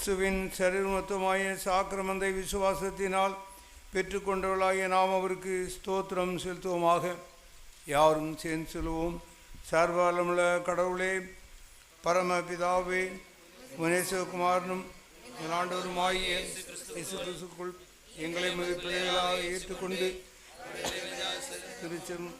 கிறிஸ்துவின் சரீரமத்துவமாய சாக்கிரமந்தை விசுவாசத்தினால் பெற்றுக்கொண்டவர்களாகிய நாம் அவருக்கு ஸ்தோத்திரம் செலுத்துவோமாக. யாரும் சேர்ந்து சொல்லுவோம். சர்வாலமுள்ள கடவுளே பரமபிதாவே முனேசகுமாரனும் எங்கள் ஆண்டவருமாகிய இயேசு கிறிஸ்துக்குள் எங்களை மிக பிள்ளைகளாக ஏற்றுக்கொண்டு திருச்சம்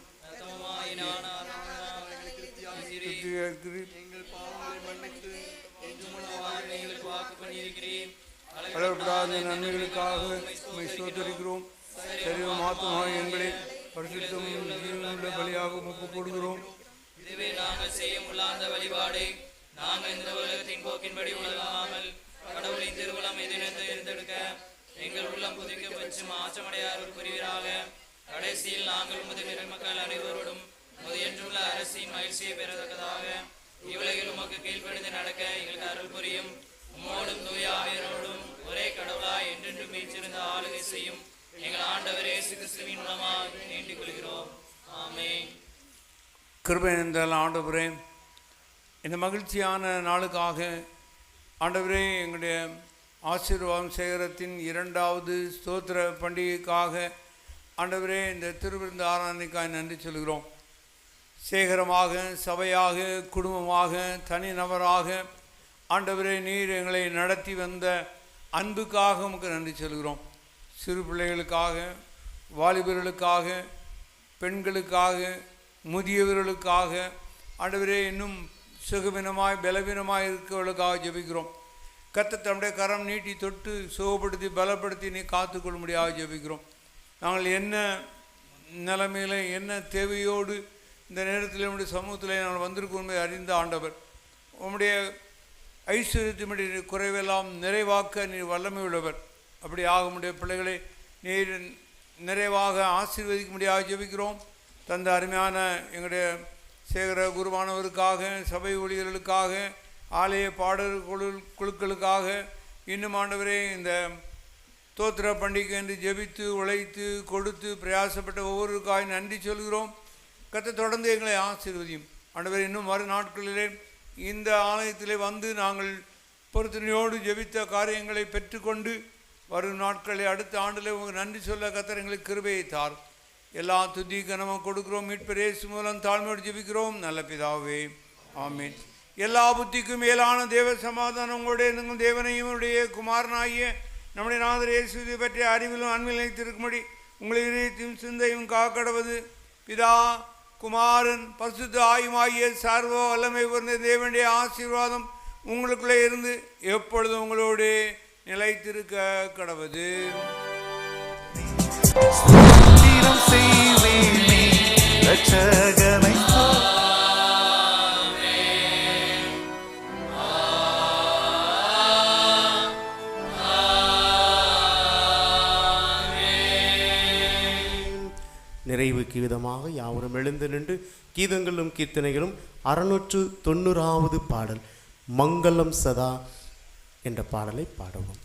அளவிடாத நன்மைகளுக்காக உண்மை சோதரிக்கிறோம் சரீரம் மாத்தமாக எங்களை பரிசுத்தம் உள்ள பலியாக ஒப்பு போடுகிறோம் இதுவே நாங்கள் செய்ய முடியாத வழிபாடு. நாங்கள் இந்த உலகத்தின் போக்கின்படி உலகாமல் கடவுளின் திருவுளம் எதிர்த்து இருந்தெடுக்க எங்கள் உள்ளம் புதுக்க வச்சு மாற்றமடையார் புரிவீராக. கடைசியில் நாங்கள் முதல் மக்கள் அனைவரோடும் முதையன்றுள்ள அரசின் மகிழ்ச்சியை பெறத்தக்கதாக இவ்வுலகில் உமக்கு கீழ்ப்படிந்து நடக்க எங்களுக்கு அருள் புரியும். உம்மோடும் தூய ஆவியரோடும் ஒரே கடவுளாய் என்றென்றும் மீச்சிருந்த ஆளுகை செய்யும் எங்கள் ஆண்டவர் இயேசு கிறிஸ்துவின் மூலமாக வேண்டிக் கொள்கிறோம் ஆமே கிருபை என்றால் ஆண்டவரே இந்த மகிழ்ச்சியான நாளுக்காக ஆண்டவரே எங்களுடைய ஆசீர்வாதம் சேகரத்தின் இரண்டாவது ஸ்தோத்திர பண்டிகைக்காக ஆண்டவரே இந்த திருவிருந்த ஆராதனைக்காக நன்றி சொல்கிறோம். சேகரமாக சபையாக குடும்பமாக தனிநபராக ஆண்டவரே நீர் எங்களை நடத்தி வந்த அன்புக்காக உமக்கு நன்றி சொல்கிறோம். சிறு பிள்ளைகளுக்காக வாலிபர்களுக்காக பெண்களுக்காக முதியவர்களுக்காக ஆண்டவரே இன்னும் சுகவீனமாய் பலவீனமாக இருக்கிறவர்களுக்காக ஜெபிக்கிறோம். கத்த தம்முடைய கரம் நீட்டி தொட்டு சுகப்படுத்தி பலப்படுத்தி நீ காத்துக்கொள்ளும்படியாக ஜபிக்கிறோம். நாங்கள் என்ன நிலைமையில் என்ன தேவையோடு இந்த நேரத்தில் நம்முடைய சமூகத்தில் நான் வந்திருக்கும் அறிந்த ஆண்டவர். உம்முடைய ஐஸ்வர்யத்தினுடைய குறைவெல்லாம் நிறைவாக்க நீர் வல்லமை உள்ளவர் அப்படி ஆகுமுடைய பிள்ளைகளை நீர் நிறைவாக ஆசீர்வதிக்க முடியாது ஜெபிக்கிறோம். தந்த அருமையான எங்களுடைய சேகர குருவானவருக்காக சபை ஊழியர்களுக்காக ஆலய பாடல் குழு குழுக்களுக்காக இன்னும் ஆண்டவரே இந்த தோத்திர பண்டிகை என்று ஜெபித்து உழைத்து கொடுத்து பிரயாசப்பட்ட ஒவ்வொருக்காய் நன்றி சொல்கிறோம். கத்த தொடர்ந்து எங்களை ஆசீர்வதியும். ஆண்டவர் இன்னும் வரும் நாட்களிலே இந்த ஆலயத்திலே வந்து நாங்கள் பொறுத்தனையோடு ஜெபித்த காரியங்களை பெற்றுக்கொண்டு வரும் நாட்களை அடுத்த ஆண்டில் உங்களுக்கு நன்றி சொல்ல கத்தர் எங்களுக்கு கிருபையை தார். எல்லா துதி கனமும் கொடுக்கிறோம். மீட்பரேசு மூலம் தாழ்மையோடு ஜெபிக்கிறோம். நல்ல பிதாவே ஆமீன். எல்லா புத்திக்கும் மேலான தேவ சமாதானம் உங்களுடைய நீங்கள் தேவனையும் உடைய குமாரனாகிய நம்முடைய நாதர் இயேசுவை பற்றிய அறிவிலும் அன்பில் நினைத்திருக்கும்படி உங்களை இதயத்தையும் சிந்தையும் காக்கடவது. பிதா குமாரன் பசுத்த ஆயுமாகிய சர்வ வல்லமை உயர்ந்த தேவனுடைய ஆசீர்வாதம் உங்களுக்குள்ளே இருந்து எப்பொழுதும் உங்களோடு நிலைத்திருக்க கடவுது. ஸ்தோத்திரம் நிறைவுக்கு விதமாக யாவரும் எழுந்து நின்று கீதங்களும் கீர்த்தனைகளும் அறுநூற்று தொண்ணூறாவது பாடல் மங்களம் சதா என்ற பாடலை பாடுவோம்.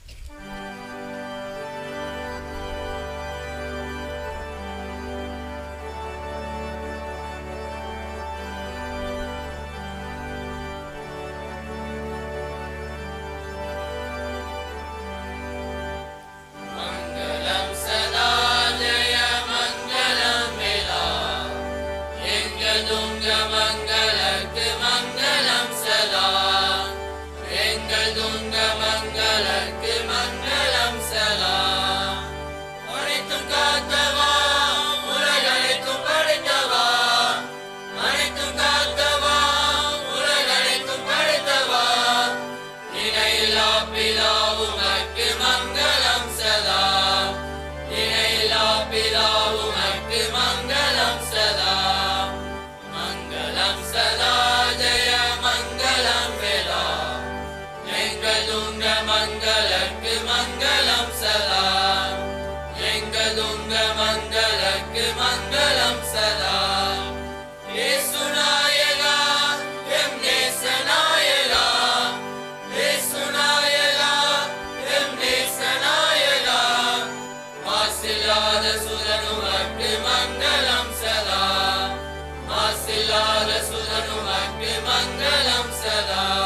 तनुमग्निमङ्गलं सदा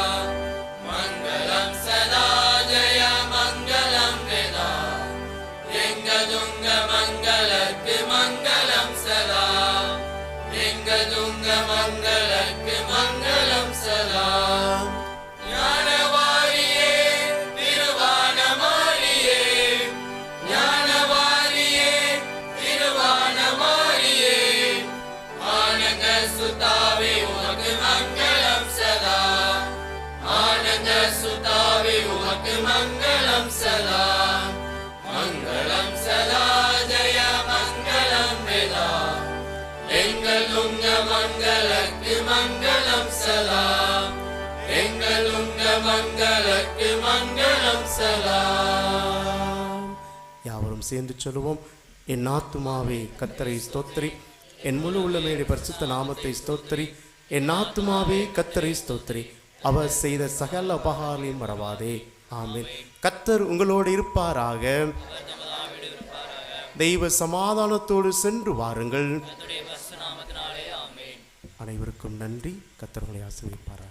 மங்களம் சதா எங்கள் உங்க மங்களக்கு மங்களம் சதா யாவரும் சேர்ந்து சொல்லுவோம் என் ஆத்துமாவே கத்தரை ஸ்தோத்திரி. என் முழு உள்ளமேடைய பரிசுத்த நாமத்தை ஸ்தோத்திரி. என் ஆத்துமாவே கத்தரை ஸ்தோத்திரி. அவர் செய்த சகல உபகாரங்களையும் மறவாதே. ஆமென். கத்தர் உங்களோடு இருப்பாராக. தெய்வ சமாதானத்தோடு சென்று வாருங்கள். அனைவருக்கும் நன்றி. கத்தர்களை ஆசிரியப்பார்கள்